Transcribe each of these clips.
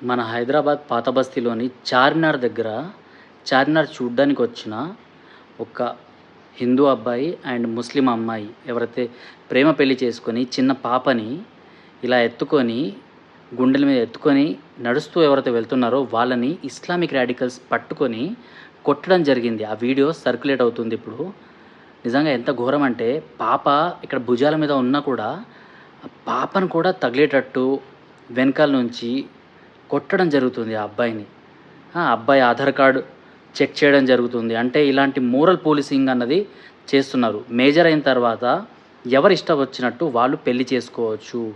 మన హైదరాబాద్ పాత బస్తీలోని చార్మినార్ దగ్గర చార్మినార్ చూడ్డానికి వచ్చిన ఒక హిందూ అబ్బాయి అండ్ ముస్లిం అమ్మాయి ఎవరైతే ప్రేమ పెళ్ళి చేసుకొని చిన్న పాపని ఇలా ఎత్తుకొని గుండెల మీద ఎత్తుకొని నడుస్తూ ఎవరైతే వెళ్తున్నారో వాళ్ళని ఇస్లామిక్ రాడికల్స్ పట్టుకొని కొట్టడం జరిగింది. ఆ వీడియో సర్క్యులేట్ అవుతుంది ఇప్పుడు. నిజంగా ఎంత ఘోరం అంటే పాప ఇక్కడ భుజాల మీద ఉన్నా కూడా పాపను కూడా తగిలేటట్టు వెనకాల నుంచి కొట్టడం జరుగుతుంది ఆ అబ్బాయిని. ఆ అబ్బాయి ఆధార్ కార్డు చెక్ చేయడం జరుగుతుంది. అంటే ఇలాంటి మోరల్ పోలీసింగ్ అన్నది చేస్తున్నారు. మేజర్ అయిన తర్వాత ఎవరు ఇష్టం వచ్చినట్టు వాళ్ళు పెళ్ళి చేసుకోవచ్చు.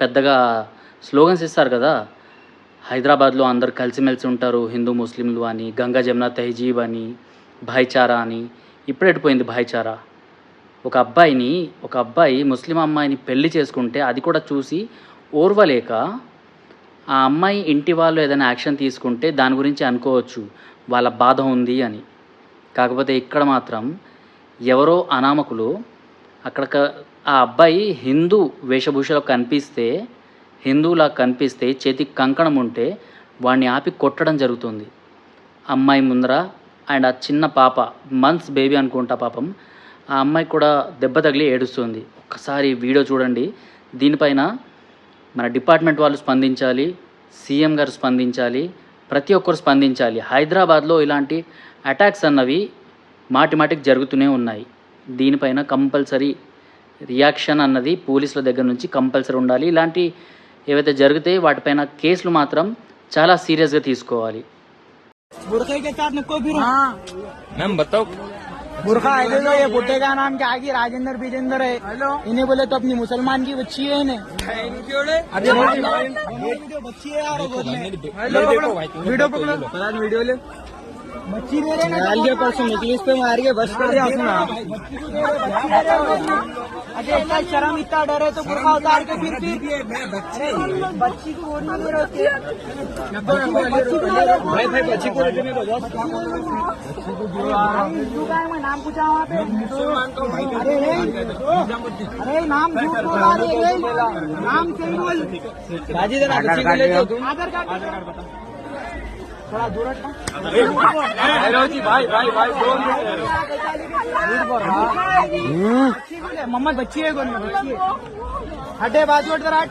పెద్దగా స్లోగన్స్ ఇస్తారు కదా. హైదరాబాద్లో అందరు కలిసిమెలిసి ఉంటారు. హిందూ ముస్లింలు అని గంగా జమున తెహజీబ్ అని భాయిచారా అని. ఇప్పుడు ఎడిపోయింది భాయిచారా? ఒక అబ్బాయిని ఒక అబ్బాయి ముస్లిం అమ్మాయిని పెళ్ళి చేసుకుంటే అది కూడా చూసి ఓర్వలేక ఆ అమ్మాయి ఇంటి వాళ్ళు ఏదైనా యాక్షన్ తీసుకుంటే దాని గురించి అనుకోవచ్చు వాళ్ళ బాధ ఉంది అని. కాకపోతే ఇక్కడ మాత్రం ఎవరో అనామకులు అక్కడ ఆ అబ్బాయి హిందూ వేషభూషలో కనిపిస్తే హిందువులా కనిపిస్తే చేతికి కంకణం ఉంటే వాడిని ఆపి కొట్టడం జరుగుతుంది. అమ్మాయి ముందర అండ్ ఆ చిన్న పాప మంత్స్ బేబీ అనుకుంటా పాపం ఆ అమ్మాయి కూడా దెబ్బ తగిలి ఏడుస్తుంది. ఒక్కసారి వీడియో చూడండి. దీనిపైన మన డిపార్ట్మెంట్ వాళ్ళు స్పందించాలి సీఎం గారు స్పందించాలి ప్రతి ఒక్కరు స్పందించాలి. హైదరాబాద్లో ఇలాంటి అటాక్స్ అన్నవి మాటి మాటికి జరుగుతూనే ఉన్నాయి. దీనిపైన కంపల్సరీ రియాక్షన్ అన్నది పోలీసుల దగ్గర నుంచి కంపల్సరీ ఉండాలి. ఇలాంటి ఏవైతే జరిగితే వాటిపైన కేసులు మాత్రం చాలా సీరియస్గా తీసుకోవాలి. برخا ہے تو یہ بھٹے کا نام کیا آگے راجندر بیجندر ہے۔ انہیں بولے تو اپنی مسلمان کی بچی ہے انہیں۔ بچی دے رہے نا پرسوں نکلیس پہ مار کے بس کر دیا شرم اتنا ڈر ہے تو برقع اتار کے پھر بچی کو نام پوچھا وہاں پہ۔ ارے نام نام سے آدھار کارڈ۔ تھوڑا دور محمد بچی ہے گولی بچی ہے بات ہٹ